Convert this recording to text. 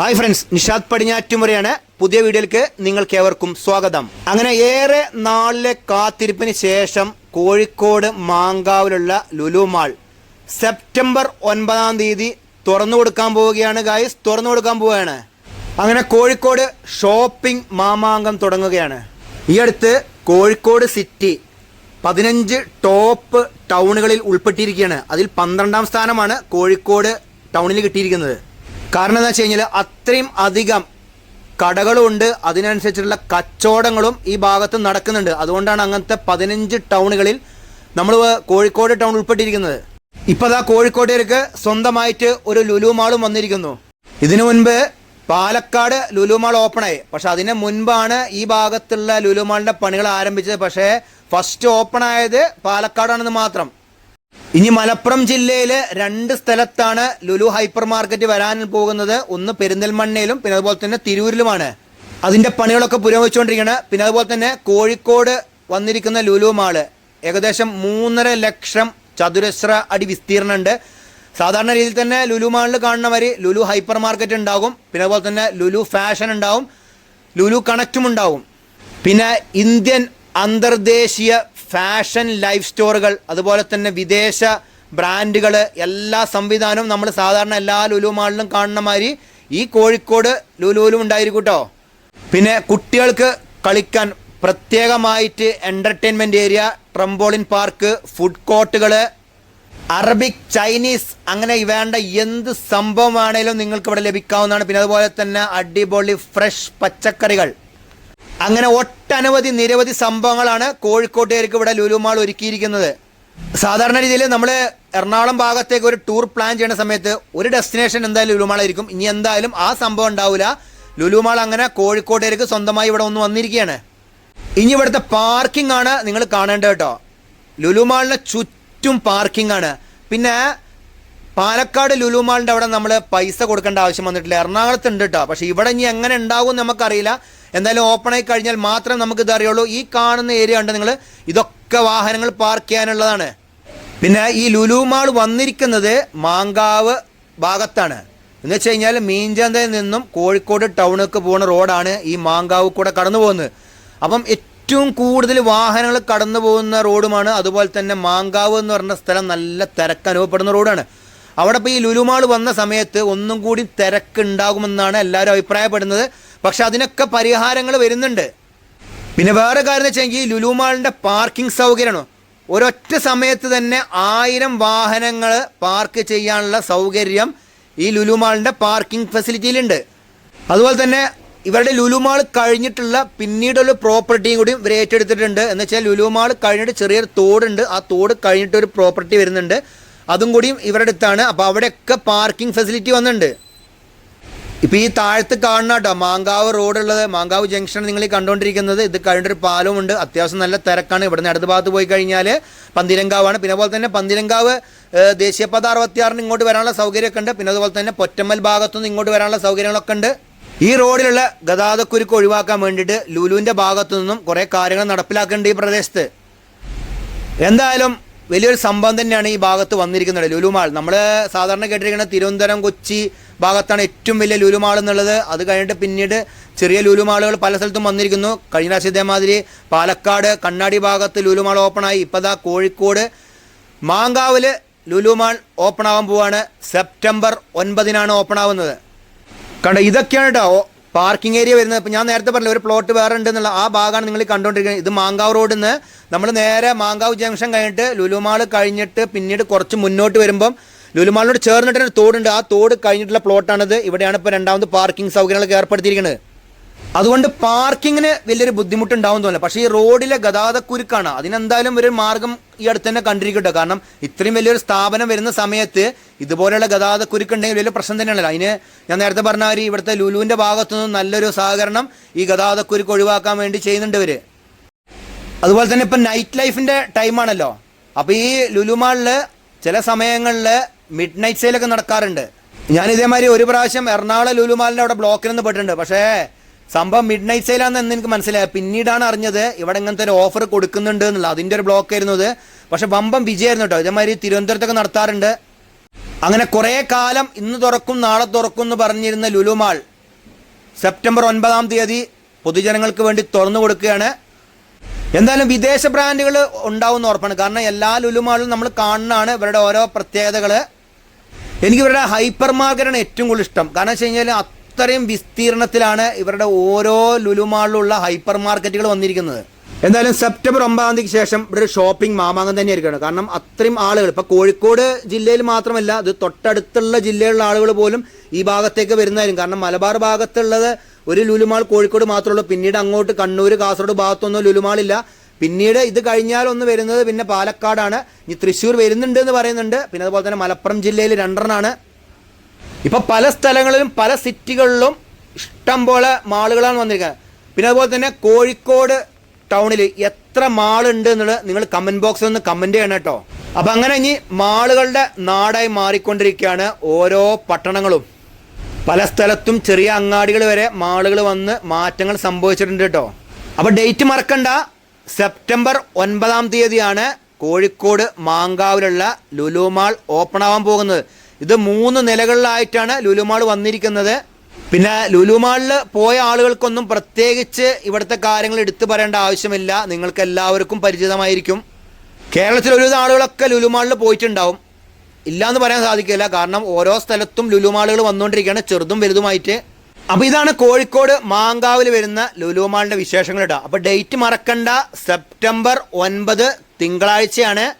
Hi friends Nishad പടിഞ്ഞാറ്റുമുറയാണ്. പുതിയ വീഡിയോയിലേക്ക് നിങ്ങൾക്ക് ഏവർക്കും സ്വാഗതം. അങ്ങനെ ഏറെ നാളിലെ കാത്തിരിപ്പിന് ശേഷം കോഴിക്കോട് മാങ്കാവിലുള്ള ലുലു മാൾ സെപ്റ്റംബർ ഒൻപതാം തീയതി തുറന്നു കൊടുക്കാൻ പോവുകയാണ് ഗായ്സ് തുറന്നു കൊടുക്കാൻ പോവുകയാണ്. അങ്ങനെ കോഴിക്കോട് ഷോപ്പിംഗ് മാമാങ്കം തുടങ്ങുകയാണ്. ഈ അടുത്ത് കോഴിക്കോട് സിറ്റി പതിനഞ്ച് ടോപ്പ് ടൗണുകളിൽ ഉൾപ്പെട്ടിരിക്കുകയാണ്. അതിൽ പന്ത്രണ്ടാം സ്ഥാനമാണ് കോഴിക്കോട് ടൗണിൽ കിട്ടിയിരിക്കുന്നത്. കാരണം എന്താ വെച്ച് കഴിഞ്ഞാൽ അത്രയും അധികം കടകളും ഉണ്ട് അതിനനുസരിച്ചുള്ള കച്ചവടങ്ങളും ഈ ഭാഗത്ത് നടക്കുന്നുണ്ട്. അതുകൊണ്ടാണ് അങ്ങനത്തെ പതിനഞ്ച് ടൗണുകളിൽ നമ്മൾ കോഴിക്കോട് ടൗൺ ഉൾപ്പെട്ടിരിക്കുന്നത്. ഇപ്പൊ അതാ കോഴിക്കോട്ടേക്ക് സ്വന്തമായിട്ട് ഒരു ലുലു മാളും വന്നിരിക്കുന്നു. ഇതിനു മുൻപ് പാലക്കാട് ലുലു മാൾ ഓപ്പണായി. പക്ഷെ അതിന് മുൻപാണ് ഈ ഭാഗത്തുള്ള ലുലു മാളിന്റെ പണികൾ ആരംഭിച്ചത്. പക്ഷേ ഫസ്റ്റ് ഓപ്പൺ ആയത് പാലക്കാടാണെന്ന് മാത്രം. ഇനി മലപ്പുറം ജില്ലയിൽ രണ്ട് സ്ഥലത്താണ് ലുലു ഹൈപ്പർ മാർക്കറ്റ് വരാൻ പോകുന്നത്. ഒന്ന് പെരിന്തൽമണ്ണയിലും പിന്നെ അതുപോലെ തന്നെ തിരൂരിലുമാണ്. അതിന്റെ പണികളൊക്കെ പുരോഗമിച്ചുകൊണ്ടിരിക്കുകയാണ്. പിന്നെ അതുപോലെ തന്നെ കോഴിക്കോട് വന്നിരിക്കുന്ന ലുലു മാൾ. ഏകദേശം മൂന്നര ലക്ഷം ചതുരശ്ര അടി വിസ്തീർണമുണ്ട് സാധാരണ രീതിയിൽ തന്നെ ലുലു മാളിൽ കാണുന്ന വരി ലുലു ഹൈപ്പർ മാർക്കറ്റ് ഉണ്ടാകും. പിന്നെ അതുപോലെ തന്നെ ലുലു ഫാഷൻ ഉണ്ടാവും. ലുലു കണക്റ്റും ഉണ്ടാവും. പിന്നെ ഇന്ത്യൻ അന്തർദേശീയ ഫാഷൻ ലൈഫ് സ്റ്റോറുകൾ അതുപോലെ തന്നെ വിദേശ ബ്രാൻഡുകൾ എല്ലാ സംവിധാനവും നമ്മൾ സാധാരണ എല്ലാ ലുലു മാളിലും കാണുന്ന മാതിരി ഈ കോഴിക്കോട് ലുലുവിലും ഉണ്ടായിരിക്കും കേട്ടോ. പിന്നെ കുട്ടികൾക്ക് കളിക്കാൻ പ്രത്യേകമായിട്ട് entertainment area trampoline park food കോർട്ടുകൾ Arabic Chinese അങ്ങനെ വേണ്ട എന്ത് സംഭവമാണേലും നിങ്ങൾക്ക് ഇവിടെ ലഭിക്കാവുന്നതാണ്. പിന്നെ അതുപോലെ തന്നെ അടിപൊളി ഫ്രഷ് പച്ചക്കറികൾ. അങ്ങനെ ഒട്ടനവധി നിരവധി സംഭവങ്ങളാണ് കോഴിക്കോട്ടുകാർക്ക് ഇവിടെ ലുലുമാൾ ഒരുക്കിയിരിക്കുന്നത്. സാധാരണ രീതിയിൽ നമ്മൾ എറണാകുളം ഭാഗത്തേക്ക് ഒരു ടൂർ പ്ലാൻ ചെയ്യുന്ന സമയത്ത് ഒരു ഡെസ്റ്റിനേഷൻ എന്തായാലും ലുലുമാളായിരിക്കും ഇനി എന്തായാലും ആ സംഭവം ഉണ്ടാവില്ല ലുലുമാൾ അങ്ങനെ കോഴിക്കോട്ടുകാർക്ക് സ്വന്തമായി ഇവിടെ ഒന്ന് വന്നിരിക്കുകയാണ്. ഇനി ഇവിടുത്തെ പാർക്കിംഗ് ആണ് നിങ്ങൾ കാണേണ്ടത് കേട്ടോ. ലുലുമാളിന് ചുറ്റും പാർക്കിംഗ് ആണ്. പിന്നെ പാലക്കാട് ലുലുമാളിന്റെ അവിടെ നമ്മൾ പൈസ കൊടുക്കേണ്ട ആവശ്യം വന്നിട്ടില്ല. എറണാകുളത്ത് ഉണ്ട് കേട്ടോ. പക്ഷേ ഇവിടെ ഇനി എങ്ങനെ ഉണ്ടാകും നമുക്കറിയില്ല. എന്തായാലും ഓപ്പൺ ആയി കഴിഞ്ഞാൽ മാത്രം നമുക്ക് ഇത് അറിയുള്ളൂ. ഈ കാണുന്ന ഏരിയ ഉണ്ട് നിങ്ങൾ ഇതൊക്കെ വാഹനങ്ങൾ പാർക്ക് ചെയ്യാനുള്ളതാണ്. പിന്നെ ഈ ലുലു മാൾ വന്നിരിക്കുന്നത് മാങ്കാവ് ഭാഗത്താണ്. എന്ന് വെച്ച് കഴിഞ്ഞാൽ മീൻചന്തയിൽ നിന്നും കോഴിക്കോട് ടൗണിലേക്ക് പോകുന്ന റോഡാണ് ഈ മാങ്കാവ് കൂടെ കടന്നു പോകുന്നത്. അപ്പം ഏറ്റവും കൂടുതൽ വാഹനങ്ങൾ കടന്നു പോകുന്ന റോഡുമാണ് അതുപോലെ തന്നെ മാങ്കാവ് എന്ന് പറഞ്ഞ സ്ഥലം നല്ല തിരക്ക് അനുഭവപ്പെടുന്ന റോഡാണ് അവിടെ ഇപ്പോൾ ഈ ലുലുമാൾ വന്ന സമയത്ത് ഒന്നും കൂടി തിരക്കുണ്ടാകുമെന്നാണ് എല്ലാവരും അഭിപ്രായപ്പെടുന്നത്. പക്ഷെ അതിനൊക്കെ പരിഹാരങ്ങൾ വരുന്നുണ്ട്. പിന്നെ വേറെ കാര്യം എന്ന് വെച്ചാൽ ഈ ലുലുമാളിന്റെ പാർക്കിംഗ് സൗകര്യമാണ്. ഒരൊറ്റ സമയത്ത് തന്നെ ആയിരം വാഹനങ്ങൾ പാർക്ക് ചെയ്യാനുള്ള സൗകര്യം ഈ ലുലുമാളിന്റെ പാർക്കിംഗ് ഫെസിലിറ്റിയിലുണ്ട്. അതുപോലെ തന്നെ ഇവരുടെ ലുലുമാൾ കഴിഞ്ഞിട്ടുള്ള പിന്നീടുള്ള പ്രോപ്പർട്ടിയും കൂടി ഇവർ ഏറ്റെടുത്തിട്ടുണ്ട്. എന്ന് വെച്ചാൽ ലുലുമാൾ കഴിഞ്ഞിട്ട് ചെറിയൊരു തോടുണ്ട്. ആ തോട് കഴിഞ്ഞിട്ട് ഒരു പ്രോപ്പർട്ടി വരുന്നുണ്ട്. അതും കൂടിയും ഇവരുടെ അടുത്താണ് അപ്പോൾ അവിടെയൊക്കെ പാർക്കിംഗ് ഫെസിലിറ്റി വന്നിട്ടുണ്ട്. ഇപ്പോൾ ഈ താഴത്ത് കാണുന്ന കേട്ടോ മാങ്കാവ് റോഡുള്ളത് മാങ്കാവ് ജംഗ്ഷൻ നിങ്ങൾ ഈ കണ്ടുകൊണ്ടിരിക്കുന്നത്. ഇത് കഴിഞ്ഞൊരു പാലമുണ്ട് അത്യാവശ്യം നല്ല തിരക്കാണ്. ഇവിടുന്ന് അടുത്ത ഭാഗത്ത് പോയി കഴിഞ്ഞാൽ പന്തിരങ്കാവാണ്. പിന്നെ അതുപോലെ തന്നെ പന്തിരങ്കാവ് ദേശീയപാത അറുപത്തിയാറിന് ഇങ്ങോട്ട് വരാനുള്ള സൗകര്യമൊക്കെ ഉണ്ട്. പിന്നെ അതുപോലെ തന്നെ പൊറ്റമ്മൽ ഭാഗത്തുനിന്ന് ഇങ്ങോട്ട് വരാനുള്ള സൗകര്യങ്ങളൊക്കെ ഉണ്ട്. ഈ റോഡിലുള്ള ഗതാഗതക്കുരുക്ക് ഒഴിവാക്കാൻ വേണ്ടിയിട്ട് ലുലുവിന്റെ ഭാഗത്തു നിന്നും കുറേ കാര്യങ്ങൾ നടപ്പിലാക്കേണ്ട ഈ പ്രദേശത്ത്. എന്തായാലും വലിയൊരു സംഭവം തന്നെയാണ് ഈ ഭാഗത്ത് വന്നിരിക്കുന്നത്. ലുലുമാൾ. നമ്മൾ സാധാരണ കേട്ടിരിക്കുന്ന തിരുവനന്തപുരം കൊച്ചി ഭാഗത്താണ് ഏറ്റവും വലിയ ലുലുമാൾ എന്നുള്ളത്. അത് കഴിഞ്ഞിട്ട് പിന്നീട് ചെറിയ ലുലുമാളുകൾ പല സ്ഥലത്തും വന്നിരിക്കുന്നു. കഴിഞ്ഞ പ്രാവശ്യം ഇതേമാതിരി പാലക്കാട് കണ്ണാടി ഭാഗത്ത് ലുലുമാൾ ഓപ്പണായി. ഇപ്പോൾ ദാ കോഴിക്കോട് മാങ്കാവിൽ ലുലുമാൾ ഓപ്പൺ ആവാൻ പോവാണ്. സെപ്റ്റംബർ ഒൻപതിനാണ് ഓപ്പൺ ആവുന്നത് കണ്ട ഇതൊക്കെയാണ് കേട്ടോ പാർക്കിംഗ് ഏരിയ വരുന്നത്. ഇപ്പം ഞാൻ നേരത്തെ പറഞ്ഞില്ല ഒരു പ്ലോട്ട് വേറെ ഉണ്ടെന്നുള്ള ആ ഭാഗമാണ് നിങ്ങൾ കണ്ടുകൊണ്ടിരിക്കുന്നത്. ഇത് മാങ്കാവ് റോഡിൽ നിന്ന് നമ്മൾ നേരെ മാങ്കാവ് ജംഗ്ഷൻ കഴിഞ്ഞിട്ട് ലുലുമാൾ കഴിഞ്ഞിട്ട് പിന്നീട് കുറച്ച് മുന്നോട്ട് വരുമ്പം ലുലുമാളിനോട് ചേർന്നിട്ടൊരു തോടുണ്ട്. ആ തോട് കഴിഞ്ഞിട്ടുള്ള പ്ലോട്ടാണിത്. ഇവിടെയാണ് ഇപ്പോൾ രണ്ടാമത് പാർക്കിംഗ് സൗകര്യങ്ങളൊക്കെ ഏർപ്പെടുത്തിയിരിക്കുന്നത്. അതുകൊണ്ട് പാർക്കിങ്ങിന് വലിയൊരു ബുദ്ധിമുട്ടുണ്ടാവും തോന്നില്ല പക്ഷേ ഈ റോഡിലെ ഗതാഗതക്കുരുക്കാണ്. അതിനെന്തായാലും ഒരു മാർഗം ഈ അടുത്ത് തന്നെ കണ്ടിരിക്കട്ടെ. കാരണം ഇത്രയും വലിയൊരു സ്ഥാപനം വരുന്ന സമയത്ത് ഇതുപോലെയുള്ള ഗതാഗതക്കുരുക്കുണ്ടെങ്കിൽ വലിയ പ്രശ്നം തന്നെയാണല്ലോ. അതിന് ഞാൻ നേരത്തെ പറഞ്ഞ ഒരു ഇവിടുത്തെ ലുലുവിന്റെ ഭാഗത്തു നിന്നും നല്ലൊരു സഹകരണം ഈ ഗതാഗതക്കുരുക്ക് ഒഴിവാക്കാൻ വേണ്ടി ചെയ്യുന്നുണ്ട് ഇവർ അതുപോലെ തന്നെ ഇപ്പം നൈറ്റ് ലൈഫിന്റെ ടൈമാണല്ലോ അപ്പോൾ ഈ ലുലുമാളിൽ ചില സമയങ്ങളിൽ മിഡ് നൈറ്റ് സെയിലൊക്കെ നടക്കാറുണ്ട്. ഞാൻ ഇതേമാതിരി ഒരു പ്രാവശ്യം എറണാകുളം ലുലുമാലിന്റെ അവിടെ ബ്ലോക്കിൽ നിന്ന് പെട്ടിട്ടുണ്ട്. പക്ഷേ സംഭവം മിഡ് നൈറ്റ് സെയിലാണെന്ന് എന്ന് എനിക്ക് മനസ്സിലായി. പിന്നീടാണ് അറിഞ്ഞത് ഇവിടെ ഇങ്ങനത്തെ ഒരു ഓഫർ കൊടുക്കുന്നുണ്ട് എന്നുള്ളത് അതിന്റെ ഒരു ബ്ലോക്ക് ആയിരുന്നു അത്. പക്ഷെ വമ്പം വിജയമായിരുന്നു കേട്ടോ. ഇതേമാതിരി തിരുവനന്തപുരത്തൊക്കെ നടത്താറുണ്ട്. അങ്ങനെ കുറേ കാലം ഇന്ന് തുറക്കും നാളെ തുറക്കും എന്ന് പറഞ്ഞിരുന്ന ലുലുമാൾ സെപ്റ്റംബർ ഒൻപതാം തീയതി പൊതുജനങ്ങൾക്ക് വേണ്ടി തുറന്നു കൊടുക്കുകയാണ്. എന്തായാലും വിദേശ ബ്രാൻഡുകൾ ഉണ്ടാവുമെന്ന് ഉറപ്പാണ്. കാരണം എല്ലാ ലുലുമാളും നമ്മൾ കാണുന്നതാണ് ഇവരുടെ ഓരോ പ്രത്യേകതകൾ എനിക്ക് ഇവരുടെ ഹൈപ്പർ മാർക്കറ്റാണ് ഏറ്റവും കൂടുതൽ ഇഷ്ടം. കാരണം വെച്ച് കഴിഞ്ഞാൽ അത്രയും വിസ്തീർണത്തിലാണ് ഇവരുടെ ഓരോ ലുലുമാളിലുള്ള ഹൈപ്പർ മാർക്കറ്റുകൾ വന്നിരിക്കുന്നത്. എന്തായാലും സെപ്റ്റംബർ ഒമ്പതാം തീയതിക്ക് ശേഷം ഇവിടെ ഷോപ്പിംഗ് മാമാങ്കം തന്നെ ആയിരിക്കണം കാരണം അത്രയും ആളുകൾ ഇപ്പൊ കോഴിക്കോട് ജില്ലയിൽ മാത്രമല്ല അത് തൊട്ടടുത്തുള്ള ജില്ലയിലുള്ള ആളുകൾ പോലും ഈ ഭാഗത്തേക്ക് വരുന്നതായിരിക്കും. കാരണം മലബാർ ഭാഗത്തുള്ളത് ഒരു ലുലുമാൾ കോഴിക്കോട് മാത്രമേ ഉള്ളൂ പിന്നീട് അങ്ങോട്ട് കണ്ണൂർ കാസർഗോഡ് ഭാഗത്തൊന്നും ലുലുമാളില്ല. പിന്നീട് ഇത് കഴിഞ്ഞാൽ ഒന്ന് വരുന്നത് പിന്നെ പാലക്കാടാണ്. ഇനി തൃശ്ശൂർ വരുന്നുണ്ട് എന്ന് പറയുന്നുണ്ട്. പിന്നെ അതുപോലെ തന്നെ മലപ്പുറം ജില്ലയിൽ രണ്ടെണ്ണമാണ് ഇപ്പൊ പല സ്ഥലങ്ങളിലും പല സിറ്റികളിലും ഇഷ്ടം പോലെ മാളുകളാണ് വന്നിരിക്കുന്നത്. പിന്നെ അതുപോലെ തന്നെ കോഴിക്കോട് ടൗണിൽ എത്ര മാളുണ്ട് എന്നുള്ളത് നിങ്ങൾ കമന്റ് ബോക്സിൽ ഒന്ന് കമന്റ് ചെയ്യണം കേട്ടോ. അപ്പൊ അങ്ങനെ ഇനി മാളുകളുടെ നാടായി മാറിക്കൊണ്ടിരിക്കുകയാണ് ഓരോ പട്ടണങ്ങളും. പല സ്ഥലത്തും ചെറിയ അങ്ങാടികൾ വരെ മാളുകൾ വന്ന് മാറ്റങ്ങൾ സംഭവിച്ചിട്ടുണ്ട് കേട്ടോ. അപ്പൊ ഡേറ്റ് മറക്കണ്ട. സെപ്റ്റംബർ ഒൻപതാം തീയതിയാണ് കോഴിക്കോട് മാങ്കാവിലുള്ള ലുലു മാൾ ഓപ്പൺ ആവാൻ പോകുന്നത്. ഇത് മൂന്ന് നിലകളിലായിട്ടാണ് ലുലുമാൾ വന്നിരിക്കുന്നത്. പിന്നെ ലുലുമാളിൽ പോയ ആളുകൾക്കൊന്നും പ്രത്യേകിച്ച് ഇവിടുത്തെ കാര്യങ്ങൾ എടുത്തു പറയേണ്ട ആവശ്യമില്ല. നിങ്ങൾക്ക് എല്ലാവർക്കും പരിചിതമായിരിക്കും. കേരളത്തിൽ ഒരുവിധ ആളുകളൊക്കെ ലുലുമാളിൽ പോയിട്ടുണ്ടാവും. ഇല്ല എന്ന് പറയാൻ സാധിക്കില്ല. കാരണം ഓരോ സ്ഥലത്തും ലുലുമാളുകൾ വന്നുകൊണ്ടിരിക്കുകയാണ് ചെറുതും വലുതുമായിട്ട്. അപ്പോൾ ഇതാണ് കോഴിക്കോട് മാങ്കാവിൽ വരുന്ന ലുലുമാളിന്റെ വിശേഷങ്ങൾ ഇടാം അപ്പൊ ഡേറ്റ് മറക്കണ്ട. സെപ്റ്റംബർ ഒൻപത് തിങ്കളാഴ്ചയാണ്.